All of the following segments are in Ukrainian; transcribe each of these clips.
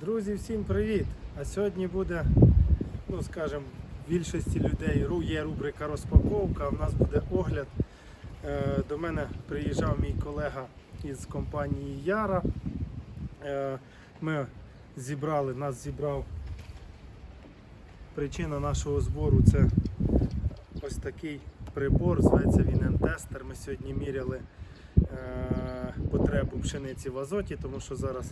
Друзі, всім привіт! А сьогодні буде, ну скажімо, в більшості людей є рубрика розпаковка, в нас буде огляд. Е, До мене приїжджав мій колега із компанії Яра. Е, Ми зібрали, нас зібрав. Причина нашого збору це ось такий прибор, зветься він Н-тестер. Ми сьогодні міряли е, потребу пшениці в азоті, тому що зараз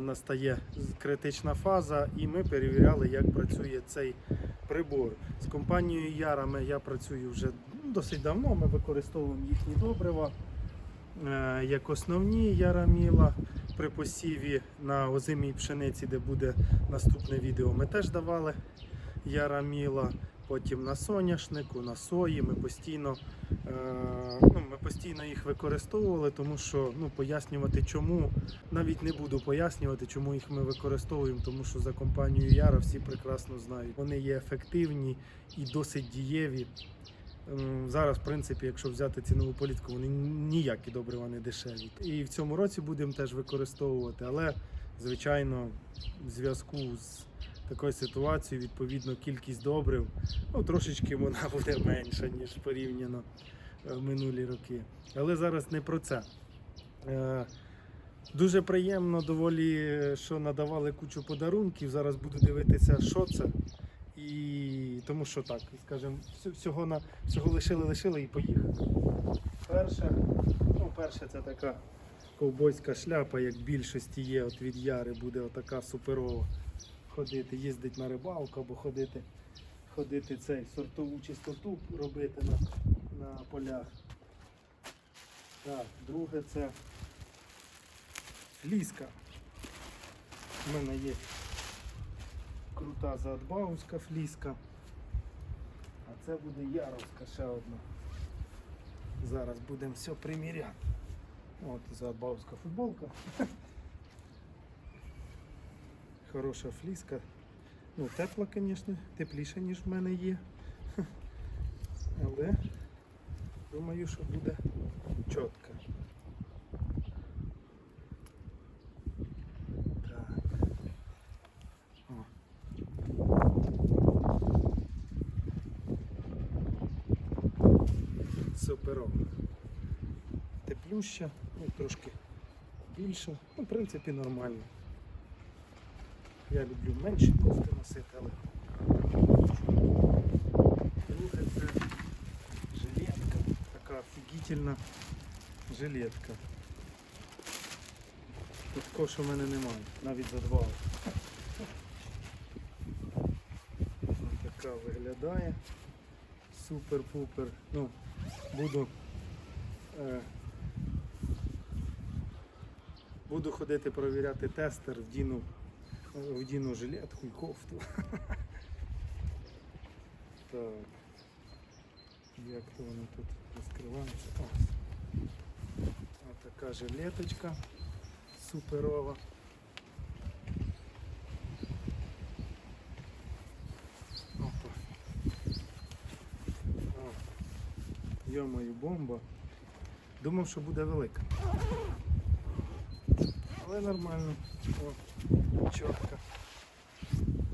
настає критична фаза, і ми перевіряли, як працює цей прибор. З компанією Ярами я працюю вже ну, досить давно. Ми використовуємо їхні добрива е, як основні яраміла. При посіві на озимій пшениці, де буде наступне відео, ми теж давали яраміла. Потім на соняшнику, на сої ми постійно, е, ну, ми постійно їх використовували, тому що ну, пояснювати чому, навіть не буду пояснювати, чому їх ми використовуємо, тому що за компанією Яра всі прекрасно знають. Вони є ефективні і досить дієві. Зараз, в принципі, якщо взяти цінову політику, вони ніякі добрива не дешеві. І в цьому році будемо теж використовувати, але звичайно, в зв'язку з такою ситуацією, відповідно, кількість добрив ну, трошечки вона буде менша, ніж порівняно е, минулі роки. Але зараз не про це. Е, Дуже приємно, доволі, е, що надавали кучу подарунків. Зараз буду дивитися, що це. І тому що так, скажімо, всього на всього лишили, лишили і поїхали. Перше, ну, перше, це така ковбойська шляпа, як більшості є от від Яри, буде отака суперова. Ходити, їздити на рибалку або ходити, ходити цей сортову чистоту робити на, на полях. Так, друге це фліска. У мене є крута задбаувська фліска. А це буде яровська ще одна. Зараз будемо все приміряти. От задбаувська футболка. Хороша фліска. Ну, тепла, звісно, тепліша, ніж в мене є. Але думаю, що буде чітко. Суперово. Теплюща, ну трошки більше. Ну, в принципі, нормально. Я люблю менші кофти носити, але друге це жилетка. Така офігітельна жилетка. Такого, що в мене немає, навіть за два. Така виглядає. Супер-пупер. Ну, буду, е, буду ходити провіряти тестер, вдіну, вдіну жилетку і кофту. Так. Як то воно тут розкривається? Ось. Ось така жилеточка суперова. Опа. О. Йо-мою, бомба. Думав, що буде велика. Але нормально. О, чітко.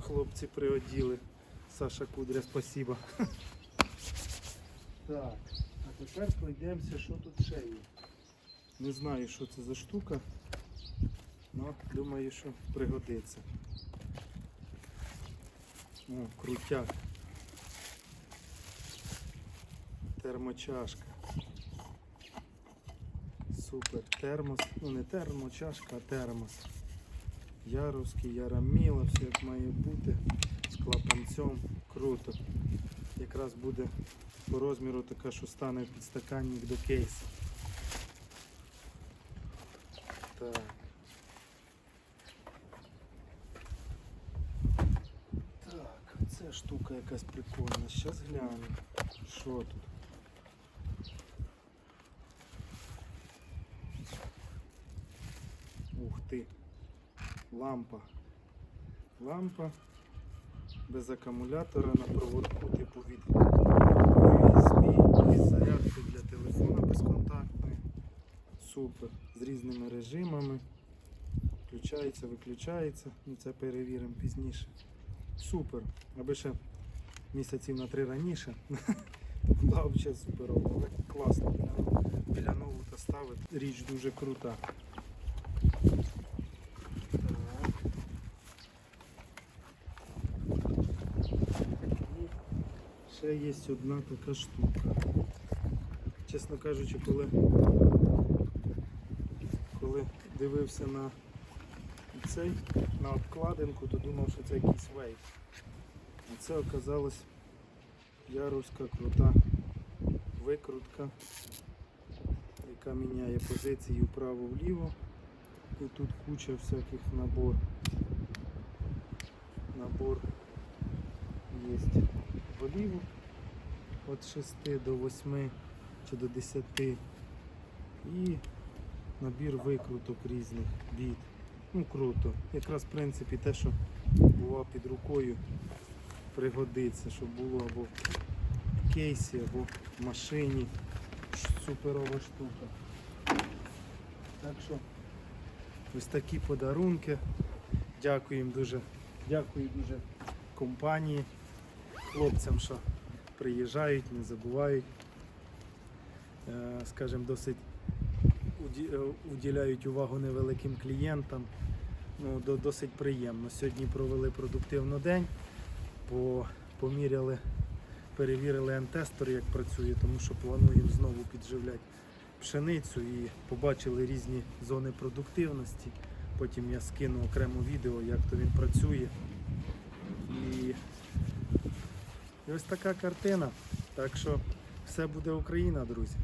Хлопці приоділи. Саша Кудря, спасибо. Так, а тепер пройдемося, що тут ще є. Не знаю, що це за штука, але думаю, що пригодиться. О, крутяк. Термочашка. Супер. Термос. Ну не термочашка, а термос. Яровський, яраміла, все як має бути. З клапанцем. Круто. Якраз буде по розміру така, що стане підстаканник до кейсу. Так. Так, це штука якась прикольна. Зараз гляну. Що тут? Лампа. Лампа без акумулятора на проводку типу від USB, із зарядки для телефона безконтактної. Супер. З різними режимами. Включається, виключається. Ну, це перевіримо пізніше. Супер. Аби ще місяців на три раніше. Була взагалі суперова. Але класно. Біля нову та ставити. Річ дуже крута. Так. І ще є одна така штука. Чесно кажучи, коли, коли дивився на цей, на обкладинку, то думав, що це якийсь вейп. А це оказалось яровська крута викрутка, яка міняє позиції вправо-вліво. І тут куча всяких набор. Набор є голівок від 6 до 8 чи до 10 і набір викруток різних від. Ну круто. Якраз в принципі те, що бува під рукою, пригодиться, щоб було або в кейсі, або в машині. Суперова штука. Так що ось такі подарунки. Дякуємо дуже, дякую дуже компанії, хлопцям, що приїжджають, не забувають. Е, Скажімо, досить е, уділяють увагу невеликим клієнтам. Ну, досить приємно. Сьогодні провели продуктивно день, по- поміряли, перевірили антестор, як працює, тому що плануємо знову підживляти пшеницю і побачили різні зони продуктивності. Потім я скину окремо відео, як то він працює. І, і ось така картина. Так що все буде Україна, друзі.